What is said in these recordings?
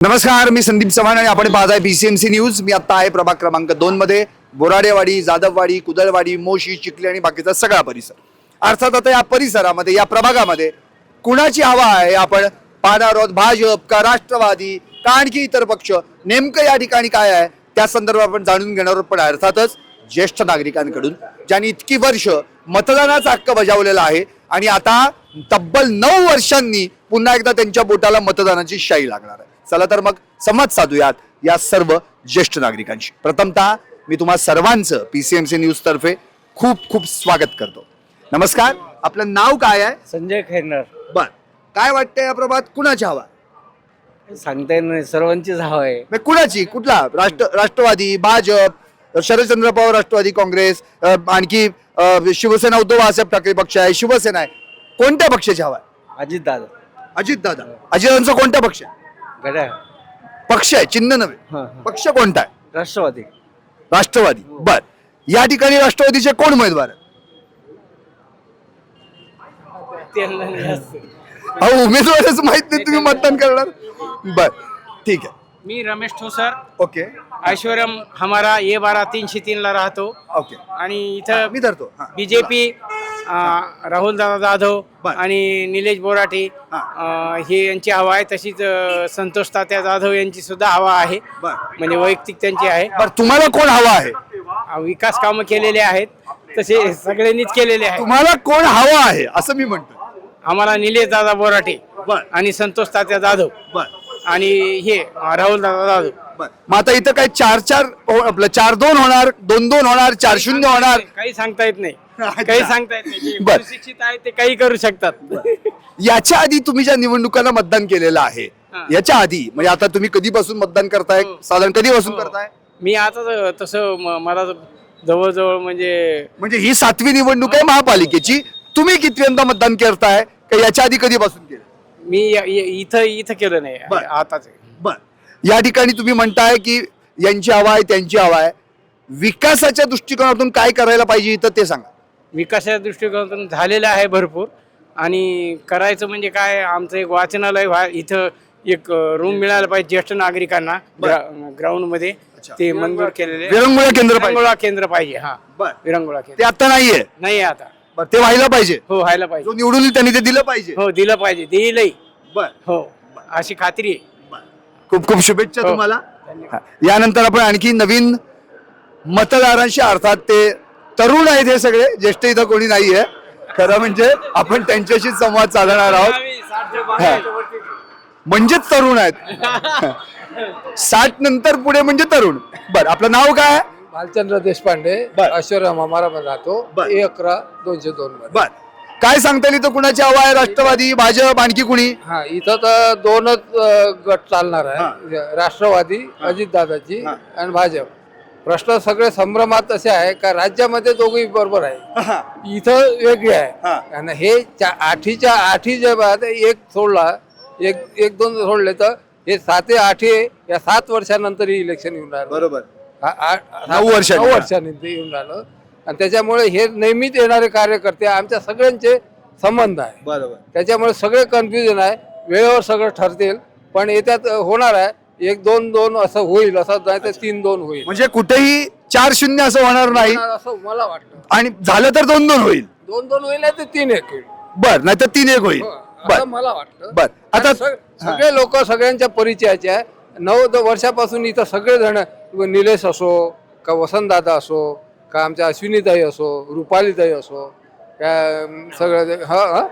नमस्कार मी संदीप चव्हाण आणि आपण पाहत आहे बीसीएमसी न्यूज मी आता आहे प्रभाग क्रमांक दोन मध्ये. बोराडेवाडी जाधववाडी कुदळवाडी मोशी चिखली आणि बाकीचा सगळा परिसर. अर्थात आता या परिसरामध्ये या प्रभागामध्ये कुणाची हवा आहे आपण पाहणार आहोत. भाजप का राष्ट्रवादी? का आणखी इतर पक्ष नेमकं या ठिकाणी काय आहे? त्या संदर्भात आपण जाणून घेणार आहोत. पण अर्थातच ज्येष्ठ नागरिकांकडून ज्यांनी इतकी वर्ष मतदानाचा हक्क बजावलेला आहे आणि आता तब्बल नऊ वर्षांनी पुन्हा एकदा त्यांच्या बोटाला मतदानाची शाई लागणार आहे. चला तर मग संवाद साधूयात या सर्व ज्येष्ठ नागरिकांशी. प्रथमतः मी तुम्हा सर्वांचं पीसीएमसी न्यूज तर्फे खूप खूप स्वागत करतो. नमस्कार आपलं नाव काय आहे? संजय खैरनार. बर. काय वाटतंय या प्रभात? कुणाची हवा? सांगता येत नाही सर्वांचीच हवा आहे. म्हणजे कुणाची? कुठला? राष्ट्र राष्ट्रवादी भाजप शरदचंद्र पवार राष्ट्रवादी काँग्रेस अ, आणखी अ, शिवसेना उद्धव बाळासाहेब ठाकरे पक्ष आहे शिवसेना आहे. कोणत्या पक्षाची हवा आहे? अजित दादा अजित दादा अजितांचा कोणता पक्ष आहे? पक्ष आहे चिन्ह नव्हे. हा, हा. पक्ष कोणता आहे? राष्ट्रवादी. राष्ट्रवादी. बर. या ठिकाणी राष्ट्रवादीचे कोण उमेदवार आहेत. अहो उमेदवारच माहीत नाही तुम्ही मतदान करणार. बर. ठीक आहे. मी रमेश ठोसर. ओके. ऐश्वर्यम हमारा ये बारा तीनशे तीनला राहतो. ओके. आणि इथं मी धरतो. हा. बीजेपी राहुल दादा जाधव बर. आणि निलेश बोराटे हा. अं, हे यांची हवा आहे तशीच अं, संतोष तात्या जाधव यांची सुद्धा हवा आहे. बर. म्हणजे वैयक्तिक त्यांची आहे. बर तुम्हाला कोण हवा आहे? अं, विकास कामं केलेले आहेत तसे सगळ्यांनीच केलेले आहेत. तुम्हाला कोण हवा आहे असं मी म्हणतो. आम्हाला निलेश दादा बोराटे बर. आणि संतोष तात्या जाधव बर. आणि हे अं, राहुल दादा जाधव. बर. मग आता इथं काय चार चार हो- आपलं चार दोन होणार दोन दोन होणार चार शून्य होणार? काही सांगता येत नाही. काही सांगता येत नाही जे बर. सुशिक्षित आहेत ते काही करू शकतात. याच्या आधी तुम्ही ज्या निवडणुकांना मतदान केलेलं आहे हा. याच्या आधी म्हणजे आता तुम्ही कधीपासून मतदान करताय? हो. साधारण कधीपासून हो. करताय? मी आता ज- तसं म- मला ज- जवळजवळ म्हणजे म्हणजे ही सातवी निवडणूक आहे महापालिकेची. तुम्ही कितव्यांदा मतदान करताय? का याच्या आधी कधीपासून केलं? मी य- य- इथं इथं केलं नाही. बर. आताच बर. या ठिकाणी तुम्ही म्हणताय की यांची हवा आहे त्यांची हवा आहे. विकासाच्या दृष्टिकोनातून काय करायला पाहिजे इथं ते सांगा. विकासाच्या दृष्टिकोनातून झालेलं आहे भरपूर. आणि करायचं म्हणजे काय आमचं एक वाचनालय व्हा इथं एक रूम मिळायला पाहिजे ज्येष्ठ नागरिकांना ग्राउंडमध्ये. ते मंजूर केलेले. विरंगुळा केंद्र पाहिजे. विरंगुळा केंद्र पाहिजे हा. बर. विरंगुळा ते केंद्र आता नाहीये? नाही आता. बर ते व्हायला पाहिजे. हो व्हायला पाहिजे. जो निवडून त्यांनी ते दिलं पाहिजे. हो दिलं पाहिजे. देईलही बर. हो अशी खात्री आहे. खूप खूप शुभेच्छा हो. तुम्हाला. यानंतर आपण आणखी नवीन मतदारांशी अर्थात ते तरुण आहेत हे सगळे ज्येष्ठ इथं कोणी नाहीये. खरं म्हणजे आपण त्यांच्याशी संवाद साधणार आहोत. हा. म्हणजेच तरुण आहेत. साठ नंतर पुढे म्हणजे तरुण. बर आपलं नाव काय? आहे? भालचंद्र देशपांडे. ऐश्वर्या मध्ये राहतो. अकरा दोनशे दोन बर. काय सांगता येईल कुणाची हवा आहे? राष्ट्रवादी भाजप आणखी कुणी? हा इथं तर दोनच गट चालणार आहे. राष्ट्रवादी अजितदादाची. आणि भाजप. प्रश्न सगळे संभ्रमात असे आहे का राज्यामध्ये दोघही बरोबर आहे. इथं वेगळे. आहे. आणि हे आठीच्या आठी जे बाद एक सोडला एक एक दोन सोडले तर हे साते आठे या सात वर्षानंतर हे इलेक्शन येऊन राहिलं. बरोबर. नऊ वर्षांनी. नऊ वर्षांनी ते येऊन राहिलं. आणि त्याच्यामुळे हे नेहमीच येणारे कार्यकर्ते आमच्या सगळ्यांचे संबंध आहे. बरोबर. त्याच्यामुळे सगळे कन्फ्युजन आहे. वेळेवर सगळं ठरतील. पण याच्यात होणार आहे. एक दोन दोन असं होईल असं नाही तर तीन दोन होईल. म्हणजे कुठेही चार शून्य असं होणार नाही. असं मला वाटतं. आणि झालं तर दोन दोन होईल. दोन दोन होईल नाही तर तीन एक होईल. बर नाही तर तीन एक होईल. हो, बर. असं मला वाटतं. बर. आता सगळे लोक सगळ्यांच्या परिचयाचे आहे. नऊ द- वर्षापासून इथं सगळे जण निलेश असो का वसंतदादा असो का आमच्या अश्विनीताई असो रुपालीताई असो का अं, सगळं हा हा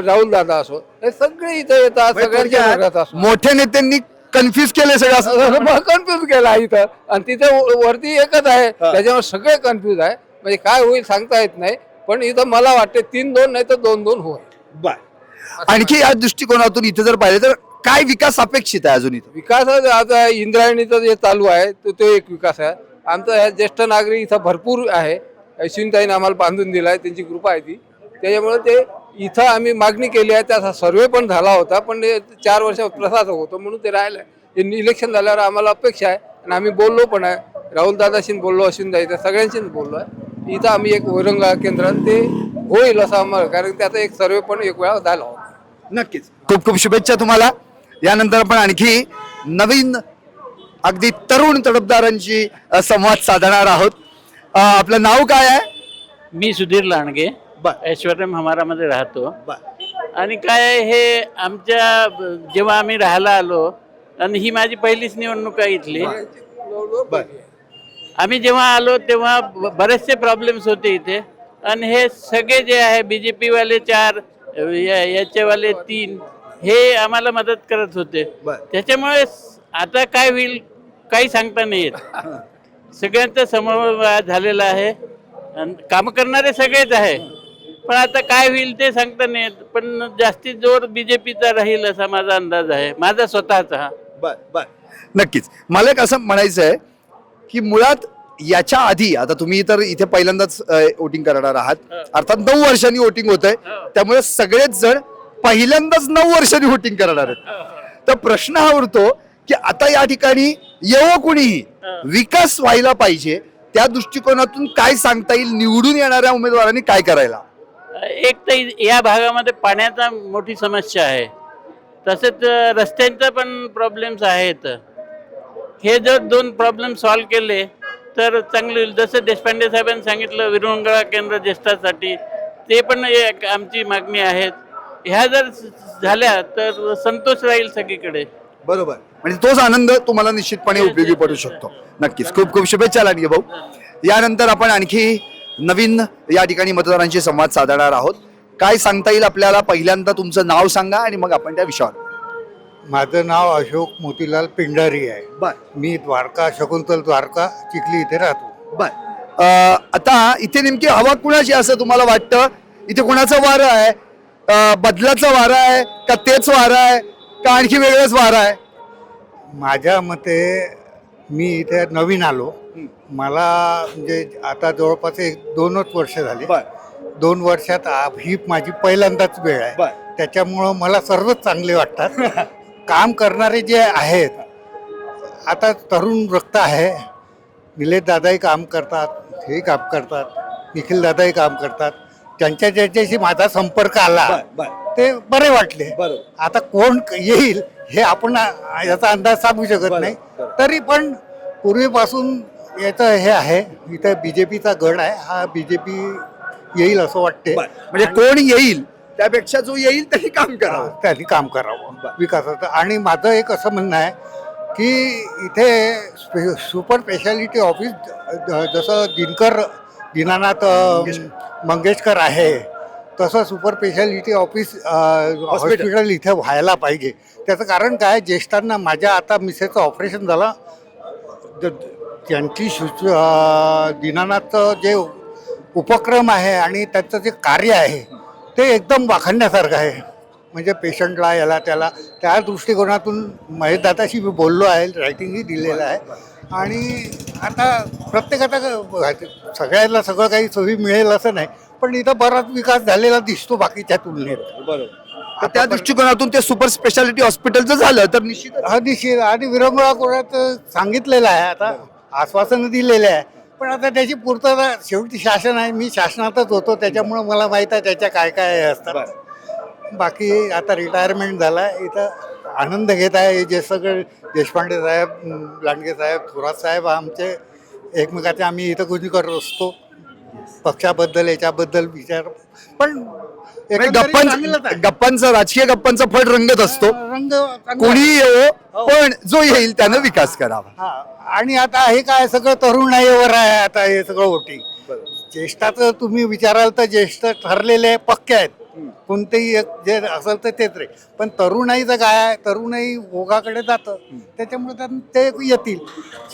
राहुल दादा असो हे सगळे इथं येतात सगळ्यांच्या घरात थोडक्यात असो मोठ्या नेत्यांनी कन्फ्युज केले सगळं असं. कन्फ्युज केला इथं. आणि तिथे वरती एकच आहे. त्याच्यामुळे सगळे कन्फ्युज आहे. म्हणजे काय होईल सांगता येत नाही. पण इथं मला वाटते तीन दोन नाही तर दोन दोन होईल. आणखी या दृष्टिकोनातून इथे जर पाहिलं तर काय विकास अपेक्षित आहे अजून इथं? विकास आता इंद्रायणीचं जे चालू आहे तो तो एक विकास आहे. आमचा ह्या ज्येष्ठ नागरिक इथं भरपूर आहे. अश्विनताईने आम्हाला बांधून दिला आहे त्यांची कृपा आहे ती. त्याच्यामुळे ते इथं आम्ही मागणी केली आहे त्याचा सर्वे पण झाला होता पण ते चार वर्ष प्रसाद होतो म्हणून ते राहिलं. आहे इलेक्शन झाल्यावर आम्हाला अपेक्षा आहे आणि आम्ही बोललो पण आहे. राहुल दादाशी बोललो अश्विनताई त्या सगळ्यांशीच बोललो आहे. इथं आम्ही एक औरंगा केंद्रात ते होईल असं आम्हाला कारण त्याचा एक सर्वे पण एक वेळा झाला होता. नक्कीच. खूप खूप शुभेच्छा तुम्हाला. यानंतर आपण आणखी नवीन अगदी तरुण तडफदारांची अ, संवाद साधणार आहोत. आपलं नाव काय आहे? मी सुधीर लांडगे. बर. ऐश्वर्यम हमारामध्ये राहतो. बर. आणि काय हे आमच्या ब- जेव्हा आम्ही राहायला आलो आणि ही माझी पहिलीच निवडणूक आहे इथली. आम्ही जेव्हा आलो तेव्हा ब- बरेचसे प्रॉब्लेम्स होते इथे. आणि हे सगळे जे आहे बी जे वाले चार या- याचेवाले तीन हे आम्हाला मदत करत होते. बर. त्याच्यामुळे स- आता काय होईल काही सांगता नाही येत. सगळ्यांचा समन्वय झालेला आहे. आणि काम करणारे सगळेच आहे. पण आता काय होईल ते सांगता नाही येत. पण जास्तीत जोर बीजेपीचा राहील असा माझा अंदाज आहे. माझा स्वतःचा हा. बर बर. नक्कीच. मला एक असं म्हणायचं आहे की मुळात याच्या आधी आता तुम्ही तर इथे पहिल्यांदाच वोटिंग करणार आहात. अर्थात नऊ वर्षांनी वोटिंग होत आहे त्यामुळे सगळेच जण पहिल्यांदाच नऊ वर्षांनी वोटिंग करणार आहेत. तर प्रश्न हा उरतो की आता या ठिकाणी येवो कुणीही? विकास व्हायला पाहिजे. त्या दृष्टिकोनातून काय सांगता येईल? निवडून येणाऱ्या उमेदवारांनी काय करायला? एक तर या भागामध्ये पाण्याचा मोठी समस्या आहे. तसेच रस्त्यांचा पण प्रॉब्लेम्स आहेत. हे जर दोन प्रॉब्लेम सॉल्व्ह केले तर चांगले होईल. जसं देशपांडे साहेबांनी सांगितलं विरंगुळा केंद्र ज्येष्ठासाठी ते पण एक आमची मागणी आहेत ह्या जर झाल्या तर संतोष राहील सगळीकडे. बरोबर. म्हणजे तोच आनंद तुम्हाला निश्चितपणे उपयोगी पडू शकतो. नक्कीच. खूप खूप शुभेच्छा लाडगे भाऊ. यानंतर आपण आणखी नवीन या ठिकाणी मतदारांशी संवाद साधणार आहोत. काय सांगता येईल आपल्याला? पहिल्यांदा तुमचं नाव सांगा आणि मग आपण त्या विषयावर. माझं नाव अशोक मोतीलाल पिंडारी आहे. बर. मी द्वारका शकुंतल द्वारका चिखली इथे राहतो. बर. अं, आता इथे नेमकी हवा कुणाची असं तुम्हाला वाटतं? इथे कुणाचं वारं आहे? अं, बदलाचं वारं आहे का तेच वारं आहे का आणखी वेगळंच वारं आहे? माझ्या मते मी इथे नवीन आलो. मला म्हणजे आता जवळपास एक दोनच वर्ष झाली. दोन वर्षात ही माझी पहिल्यांदाच वेळ आहे. त्याच्यामुळं मला सर्वच चांगले वाटतात. काम करणारे जे आहेत आता तरुण रक्त आहे. निलेश दादाही काम करतात हे काम करतात निखिल दादाही काम करतात. त्यांच्या ज्याच्याशी माझा संपर्क आला ते बरे वाटले. आता कोण येईल हे आपण याचा अंदाज सांगू शकत नाही. तरी पण पूर्वीपासून याचं हे आहे इथं बीजेपीचा गड आहे हा बीजेपी येईल असं वाटते म्हणजे कोण येईल त्यापेक्षा जो येईल त्यांनी काम करावं. त्यांनी काम करावं विकासाचं. आणि माझं एक असं म्हणणं आहे की इथे स्पे सुपर स्पेशालिटी ऑफिस ज- जसं दिनकर दीनानाथ मंगेशकर. आहे तसं सुपर स्पेशालिटी ऑफिस हॉस्पिटल इथे व्हायला पाहिजे. त्याचं कारण काय ज्येष्ठांना माझ्या आता मिसेसचं ऑपरेशन झालं ज- त्यांची सुच दीनानाथचं जे उपक्रम आहे आणि त्यांचं जे कार्य आहे ते एकदम वाखाणण्यासारखं आहे. म्हणजे पेशंटला याला त्याला त्या दृष्टिकोनातून महेशदादाशी मी बोललो आहे रायटिंगही दिलेलं आहे. आणि आता प्रत्येकाचा सगळ्यांना सगळं काही सोयी मिळेल असं नाही पण इथं बराच विकास झालेला दिसतो बाकीच्या तुलनेत. तर त्या दृष्टिकोनातून ते सुपर स्पेशालिटी हॉस्पिटलचं झालं तर निश्चित हा दिशी आणि विरंगुळा कोर्टात सांगितलेलं आहे आता आश्वासनं दिलेले आहे. पण आता त्याची पूर्तता शेवटी शासन आहे. मी शासनातच होतो. त्याच्यामुळं मला माहीत आहे त्याच्या काय काय असतात. बाकी आता रिटायरमेंट झाला. इथं आनंद घेत आहे. हे जे सगळे देशपांडे साहेब लांडगे साहेब थोरात साहेब आमचे एकमेकाचे आम्ही इथं कोणी करत असतो. पक्षाबद्दल याच्याबद्दल विचार. पण गप्पांचा राजकीय गप्पांचा फळ रंगत असतो. रंग कोणी येवो पण जो येईल त्यानं विकास करावा. हा आणि आता हे काय सगळं तरुणाईवर आहे आता हे सगळं वोटिंग ज्येष्ठाचं तुम्ही विचाराल तर ज्येष्ठ ठरलेले पक्के आहेत. कोणतेही जे असेल तर तेच रे. पण तरुणाईचं काय आहे तरुणाई ओघाकडे जातं त्याच्यामुळे त्यां- ते येतील.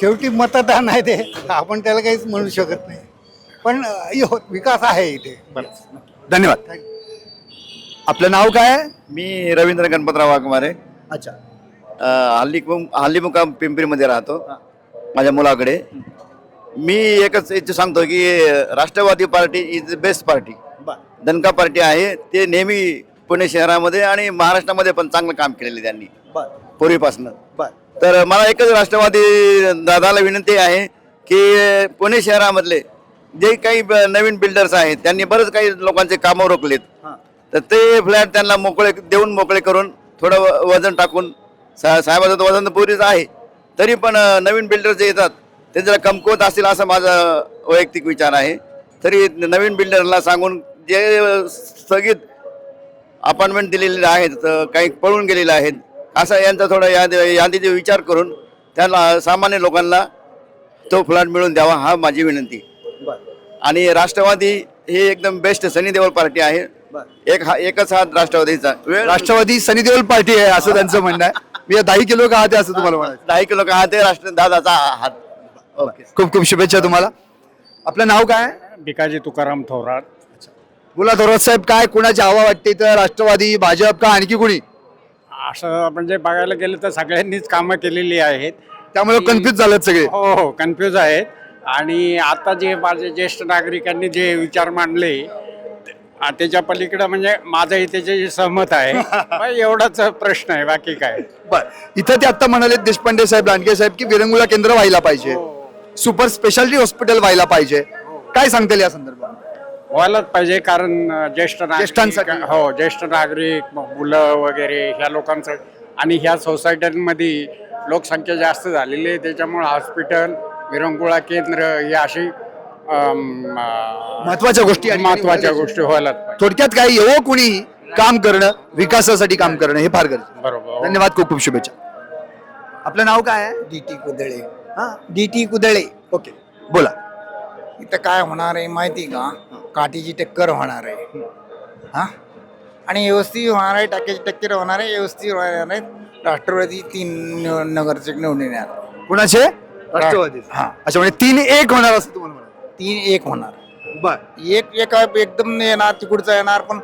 शेवटी मतदान आहे ते. आपण त्याला काहीच म्हणू शकत नाही. पण विकास आहे इथे. धन्यवाद. आपलं नाव काय? मी रवींद्र गणपतराव वाघमारे. अच्छा. अ, हल्ली हल्ली मुकाम पिंपरीमध्ये राहतो. माझ्या मुलाकडे. मी एकच इथे सांगतो की Rashtravadi party is the best party दनका party आहे. ते नेहमी पुणे शहरामध्ये आणि महाराष्ट्रामध्ये पण चांगलं काम केलेलं आहे त्यांनी. पूर्वीपासून. तर मला एकच राष्ट्रवादी दादाला विनंती आहे की पुणे शहरामधले जे काही ब- नवीन बिल्डर्स आहेत त्यांनी बरेच काही लोकांचे कामं रोखलेत. तर ते फ्लॅट त्यांना मोकळे देऊन मोकळे करून थोडं वजन टाकून सा साहेबाचं वजन तर पुरीच आहे. तरी पण नवीन बिल्डर जे येतात ते जरा कमकुवत असतील असा माझा वैयक्तिक विचार आहे. तरी नवीन बिल्डरला सांगून जे स्थगित अपार्टमेंट दिलेले आहेत काही पळून गेलेले आहेत असा यांचा थोडा याद यादीचा विचार करून त्याला सामान्य लोकांना तो फ्लॅट मिळून द्यावा हा माझी विनंती. आणि राष्ट्रवादी हे एकदम बेस्ट सनी देवल पार्टी आहे. एक हा एकच हा राष्ट्रवादीचा. वेळ राष्ट्रवादी सनी देओल पार्टी आहे असं त्यांचं म्हणणं आहे. मी दहा किलो का आहे असं तुम्हाला म्हणायचं. दहा किलो का हा ते राष्ट्र दादाचा हात ओके. खूप खूप शुभेच्छा तुम्हाला. आपलं नाव काय? भिकाजी तुकाराम थोरात. बोला थोरात साहेब काय कुणाची हवा वाटते तर राष्ट्रवादी भाजप का आणखी कुणी? असं म्हणजे बघायला गेलं तर सगळ्यांनीच कामं केलेली आहेत. त्यामुळे कन्फ्युज झालेत सगळे. हो हो कन्फ्यूज आहेत. आणि आता जे माझे ज्येष्ठ नागरिकांनी जे विचार मांडले आ, त्याच्या पलीकडे म्हणजे माझंही त्याचे सहमत आहे एवढाच प्रश्न आहे बाकी काय? बर. इथं ते आता म्हणाले देशपांडे साहेब लांडगे साहेब की विरंगुला केंद्र व्हायला पाहिजे. सुपर स्पेशालिटी हॉस्पिटल व्हायला पाहिजे. काय सांगता येईल या संदर्भात? व्हायलाच पाहिजे कारण अ, ज्येष्ठ ज्येष्ठांसाठी. नागरिक हो ज्येष्ठ नागरिक मग मुलं वगैरे ह्या लोकांचं आणि ह्या सोसायट्यांमध्ये लोकसंख्या जास्त झालेली आहे त्याच्यामुळे हॉस्पिटल विरंगुळा केंद्र ही अशी महत्त्वाच्या गोष्टी आणि- महत्त्वाच्या गोष्टी व्हायलाच पाहिजे थोडक्यात काय येवो कुणी काम करणं विकासासाठी काम करणं हे फार गरजेचं बरोबर धन्यवाद खूप खूप शुभेच्छा. आपलं नाव काय आहे? D T Kudale. हा डी टी कुदळे. ओके बोला. इथं काय होणार आहे माहिती का? काठीची टक्कर होणार आहे. हा? आणि व्यवस्थित होणार आहे टाक्याची टक्कर होणार आहे व्यवस्थित होणार आहे. राष्ट्रवादी तीन न- नगरसेवक निवडून येणार. कुणाचे? राष्ट्रवादी. हा अच्छा म्हणजे तीन एक होणार असं तुम्हाला म्हणायचं. तीन एक होणार. बर. एक एक एकदम येणार तिकडचा येणार पण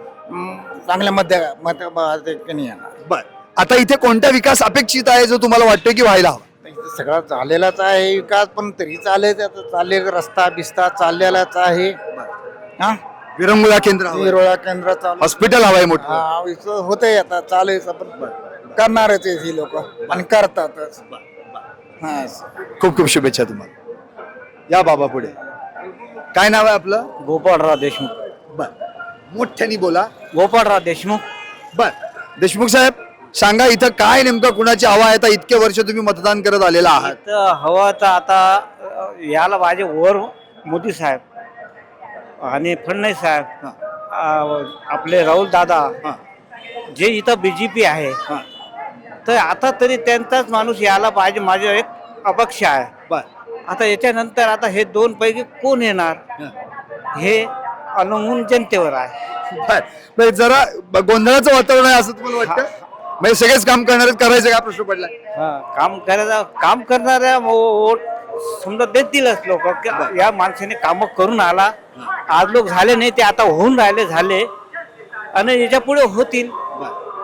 चांगल्या मध्य येणार. बर. आता इथे कोणता विकास अपेक्षित आहे जो तुम्हाला वाटतो की व्हायला हवा? सगळा झालेलाच आहे विकास पण तरी चालेल चालेल रस्ता बिस्ता चाललेलाच आहे. हा? विरंगुळा केंद्र. विरोळा केंद्र हॉस्पिटल हवाय मोठं. हा इथं होतंय आता चालेल पण करणारच आहे ही लोक आणि करतातच. हा. खूप खूप शुभेच्छा तुम्हाला. या बाबा पुढे. काय नाव आहे आपलं? गोपाळराव देशमुख. बर. मोठ्यानी बोला. गोपाळराव देशमुख. बर. देशमुख साहेब सांगा इथं काय नेमकं कुणाची हवा आहे? आता इतके वर्ष तुम्ही मतदान करत आलेला आहात. तर हवं तर आता अ, याला पाहिजे वर मोदी साहेब आणि फडणवीस साहेब आपले राहुल दादा हा. जे इथं बी जे पी आहे. तर आता तरी त्यांचाच माणूस यायला पाहिजे माझी एक अपेक्षा आहे. बर. आता याच्यानंतर आता हे दोन पैकी कोण येणार? हे. अवलंबून जनतेवर आहे. बर. बर, जरा गोंधळाचं वातावरण आहे असं तुम्हाला वाटतं? म्हणजे सगळेच काम करणारे करायचं काय प्रश्न पडलाय काम करायचा काम करणाऱ्या वोट समजा देतीलच लोक. या माणसाने काम करून आला. आज लोक झाले नाही ते आता होऊन राहिले झाले. आणि याच्यापुढे होतील.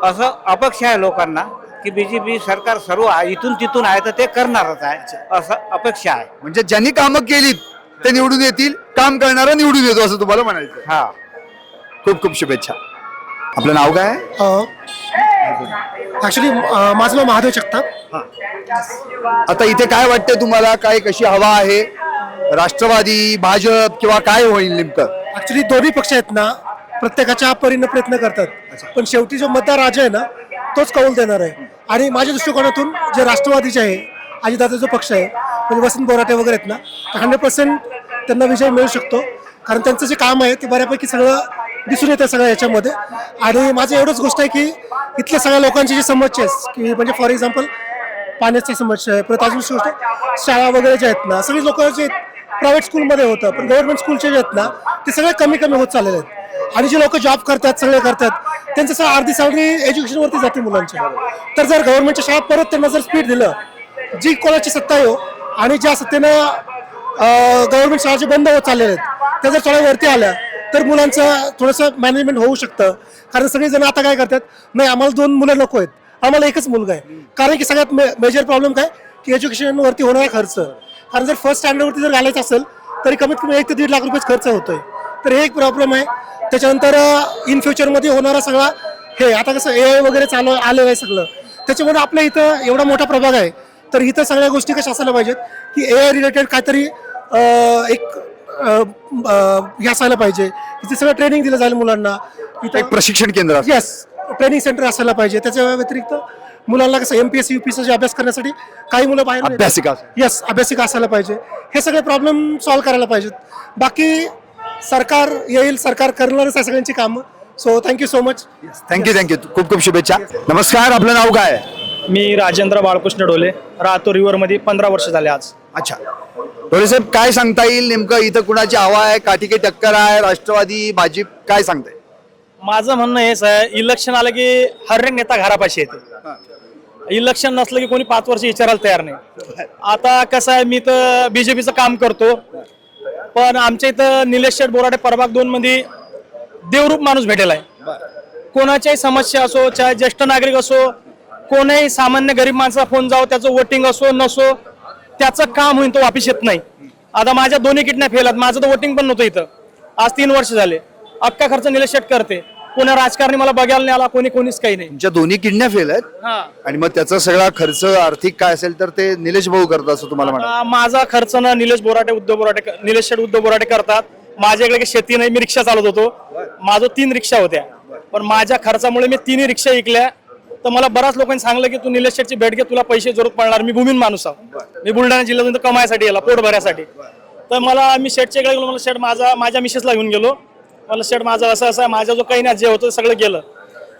असं अपेक्षा आहे लोकांना. की बीजेपी सरकार सर्व आहे, इथून तिथून आहे तर ते करणारच आहे. असं अपेक्षा आहे. म्हणजे ज्यांनी कामं केलीत ते निवडून येतील काम करणारा निवडून येतो असं तुम्हाला म्हणायचं हा. खूप खूप शुभेच्छा. आपलं नाव काय आहे? ॲक्च्युली माझं नाव महादेव जगताप. आता इथे काय वाटतंय तुम्हाला? काय कशी हवा आहे? राष्ट्रवादी भाजप किंवा काय होईल नेमकं? ॲक्च्युली दोन्ही पक्ष आहेत ना प्रत्येकाच्या परीने प्रयत्न करतात. पण शेवटी जो मतदार राजा आहे ना तोच कौल देणार आहे. आणि माझ्या दृष्टिकोनातून जे राष्ट्रवादीचे आहे अजितदादा जो पक्ष आहे म्हणजे वसंत बोराटे वगैरे आहेत ना तर हंड्रेड पर्सेंट त्यांना विजय मिळू शकतो. कारण त्यांचं जे काम आहे ते बऱ्यापैकी सगळं दिसून येतं सगळं याच्यामध्ये. आणि माझं एवढंच गोष्ट आहे की इथल्या सगळ्या लोकांची जी समस्या आहे की म्हणजे फॉर एक्झाम्पल पाण्याची समस्या आहे परत अजून गोष्ट शाळा वगैरे ज्या आहेत ना सगळी लोक जे प्रायव्हेट स्कूलमध्ये होतं पण गव्हर्नमेंट स्कूलचे जे आहेत ना ते सगळे कमी कमी होत चाललेले आहेत. आणि जे लोक जॉब करतात सगळे करतात त्यांचं सगळं अर्धी सॅलरी एज्युकेशनवरती जाते मुलांच्या तर जर गव्हर्नमेंटच्या शाळा परत त्यांना जर स्पीड दिलं जी कोणाची सत्ता येऊ हो, आणि ज्या सत्तेनं गव्हर्नमेंट शाळा जे बंद होत चाललेले आहेत त्या जर थोड्या वरती आल्या तर मुलांचं थोडंसं मॅनेजमेंट होऊ शकतं. कारण सगळेजण आता काय करतात नाही आम्हाला दोन मुलं नको आहेत. आम्हाला एकच मुलगा आहे. कारण की सगळ्यात मेजर प्रॉब्लेम काय की एज्युकेशनवरती होणारा खर्च. कारण जर फर्स्ट स्टँडर्डवरती जर घालायचं असेल तरी कमीत कमी एक ते दीड लाख रुपये खर्च होतोय. तर हे एक प्रॉब्लेम आहे. त्याच्यानंतर इन फ्युचरमध्ये होणारा सगळा हे आता कसं ए आय वगैरे चालू आलेलं आहे सगळं. त्याच्यामुळे आपल्या इथं एवढा मोठा प्रभाग आहे. तर इथं सगळ्या गोष्टी कशा असायला पाहिजेत? की ए आय रिलेटेड काहीतरी एक हे असायला पाहिजे. इथे सगळं ट्रेनिंग दिलं जाईल मुलांना. एक प्रशिक्षण केंद्र. येस ट्रेनिंग सेंटर असायला पाहिजे. त्याच्या व्यतिरिक्त मुलांना कसं एम पी एस युपीएससी अभ्यास करण्यासाठी काही मुलं बाहेर अभ्यासिका. येस अभ्यासिका असायला पाहिजे. हे सगळे प्रॉब्लेम सॉल्व्ह करायला पाहिजेत. बाकी सरकार येईल सरकार करणारच आहे सगळ्यांची कामं. So thank you so much thank you thank you खूप खूप शुभेच्छा. नमस्कार आपलं नाव काय? मी राजेंद्र बाळकृष्ण डोले राहतो रिव्हरमध्ये पंधरा वर्ष झाले आज. अच्छा. साहेब काय सांगता येईल? नेमकं इथं कुणाची हवा आहे? काटिके टक्कर आहे? राष्ट्रवादी भाजप काय सांगताय? माझं म्हणणं हेच आहे इलेक्शन आलं की हर एक नेता घरापाशी येते. इलेक्शन नसलं की कोणी पाच वर्ष विचारायला तयार नाही. आता कसं आहे मी तर बीजेपीचं काम करतो. पण आमच्या इथं निलेश शेठ बोराडे परभाग दोन मध्ये देवरूप माणूस भेटेल आहे. कोणाच्याही समस्या असो चाहे ज्येष्ठ नागरिक असो कोणाही सामान्य गरीब माणसाला फोन जावं त्याचं वोटिंग असो नसो त्याचं काम होईल तो वापिस येत नाही. आता माझ्या दोन्ही किटण्या फेल आहेत. माझं तर वोटिंग पण नव्हतं इथं. आज तीन वर्ष झाले. अख्खा खर्च निलेश शेट करते. कोणा राजकारणी मला बघायला नाही आला कोणी कोणीच काही नाही. तुमच्या दोन्ही किडनॅप फेल आहेत. हा. आणि मग त्याचा सगळा खर्च आर्थिक काय असेल तर ते निलेश भाऊ करतात असं तुम्हाला म्हणा माझा खर्च ना निलेश बोराटे उद्धव बोराटे निलेश शेठ उद्धव बोराटे करतात. माझ्याकडे काही शेती नाही मी रिक्षा चालवत होतो. माझं तीन रिक्षा होत्या. पण माझ्या खर्चामुळे मी तिन्ही रिक्षा विकल्या. तर मला बऱ्याच लोकांनी सांगलं की तू निलेश शेठची भेट घे तुला पैसे जरूर पडणार. मी भूमीन माणूस आहो. मी बुलढाणा जिल्ह्यातून इथं कमायसाठी याला पोट भरायसाठी तर मला मी शेठच्या इकडे गेलो मला शेठ माझा माझ्या मिसेसला घेऊन गेलो. मला शेठ माझं असं असं आहे माझं जो काही नाही जे होतं सगळं गेलं.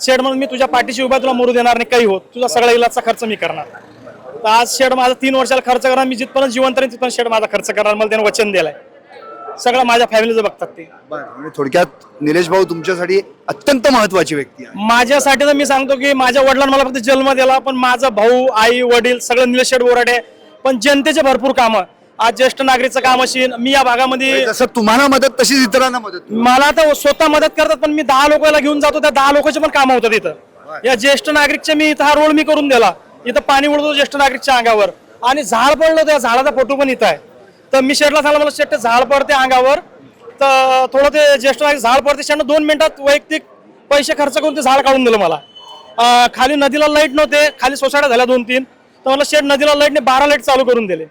शेठ म्हणून मी तुझ्या पाठीशी उभा तुला मरू देणार नाही काही होत. तुझा सगळा इलाजचा खर्च मी करणार. तर आज शेड माझा तीन वर्षाला खर्च करणार मी जिथपर्यंत जिवंत राहीन तिथपर्यंत शेड माझा खर्च करणार. मला त्यानं वचन दिलंय. सगळं माझ्या फॅमिलीचं बघतात ते. म्हणजे थोडक्यात निलेश भाऊ तुमच्यासाठी अत्यंत महत्वाची व्यक्ती आहे. माझ्यासाठी तर मी सांगतो की माझ्या वडिलांना मला फक्त जन्म दिला पण माझा भाऊ आई वडील सगळं निलेश शेड बोराडे पण जनतेचे भरपूर कामं. आज ज्येष्ठ नागरिकचं काम असेल मी या भागामध्ये जसं तुम्हाला मदत तशीच इतरांना मदत मला तर स्वतः मदत करतात पण मी दहा लोकांना घेऊन जातो त्या दहा लोकांचे पण कामं होतात इथं. या ज्येष्ठ नागरिकचे मी इथं हा रोल मी करून दिला. इथं पाणी उडतो ज्येष्ठ नागरिकच्या अंगावर. आणि झाड पडलं त्या झाडाचा फोटो पण इथं आहे. तर मी शेटला सांगला मला शेट झाड पडते अंगावर. तर थोडं ते ज्येष्ठ नागरिक झाड पडते शेटनं दोन मिनिटात वैयक्तिक पैसे खर्च करून ते झाड काढून दिलं मला. खाली नदीला लाइट नव्हते खाली सोसायट्या झाल्या दोन तीन तर मला शेट नदीला लाईटने बारा लाइट चालू करून दिले.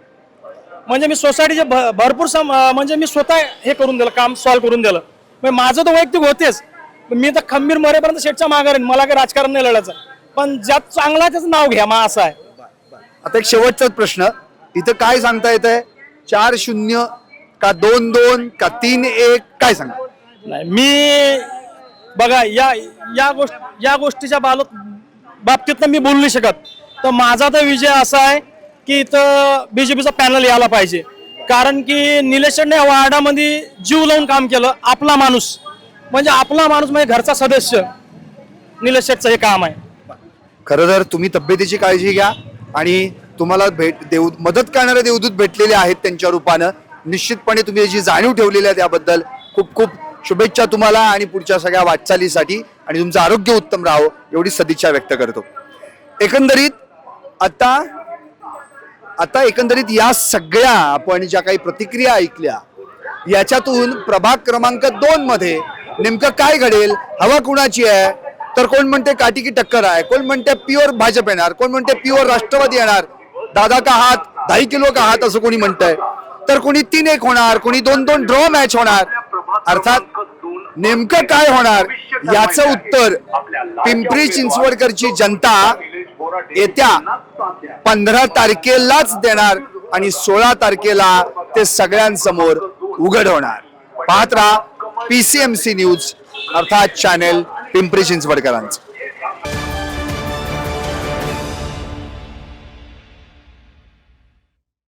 म्हणजे मी सोसायटीचे भरपूर सम म्हणजे मी स्वतः हे करून दिलं काम सॉल्व्ह करून दिलं. म्हणजे माझं तर वैयक्तिक होतेच. मी तर खंबीर मरेपर्यंत शेटच्या माघारीन मला काही राजकारण नाही लढायचं. पण ज्यात चांगला त्याचं नाव घ्या मा असं आहे. आता एक शेवटचाच प्रश्न. इथं काय सांगता येत आहे चार शून्य का दोन दोन का तीन एक काय सांगता नाही मी बघा या या गोष्ट या गोष्टीच्या बाबत बाबतीत मी बोलू नाही शकत. तर माझा तर विजय असा आहे की इथं बीजेपीचा पॅनल यायला पाहिजे. कारण की निलेशने वार्डामध्ये जीव लावून काम केलं आपला माणूस. म्हणजे आपला माणूस म्हणजे घरचा सदस्य. निलेश शेठचं हे काम आहे. खरं तर तुम्ही तब्येतीची काळजी घ्या आणि तुम्हाला भेट देव मदत करणारे देवदूत भेटलेले आहेत त्यांच्या रूपानं. निश्चितपणे तुम्ही याची जाणीव ठेवलेली आहे त्याबद्दल खूप खूप शुभेच्छा तुम्हाला आणि पुढच्या सगळ्या वाटचालीसाठी. आणि तुमचं आरोग्य उत्तम राहो एवढी सदिच्छा व्यक्त करतो. एकंदरीत आता आता एकंदरीत या सगळ्या आपण ज्या काही प्रतिक्रिया ऐकल्या याच्यातून प्रभाग क्रमांक दोन मध्ये नेमकं काय घडेल हवा कुणाची आहे तर कोण म्हणते काटिकी टक्कर आहे कोण म्हणते प्युअर भाजप येणार कोण म्हणते प्युअर राष्ट्रवादी येणार दादा का हात दहा किलो का हात असं कोणी म्हणतंय. तर कोणी तीन एक होणार कोणी दोन दोन ड्रॉ मॅच होणार. अर्थात नेमकं काय होणार याचं उत्तर पिंपरी चिंचवडकरची जनता येत्या पंधरा तारखेलाच देणार आणि सोळा तारखेला ते सगळ्यांसमोर उघड होणार पाहत राहा पीसीएमसी न्यूज अर्थात चॅनेल पिंपरी चिंचवडकरांचं.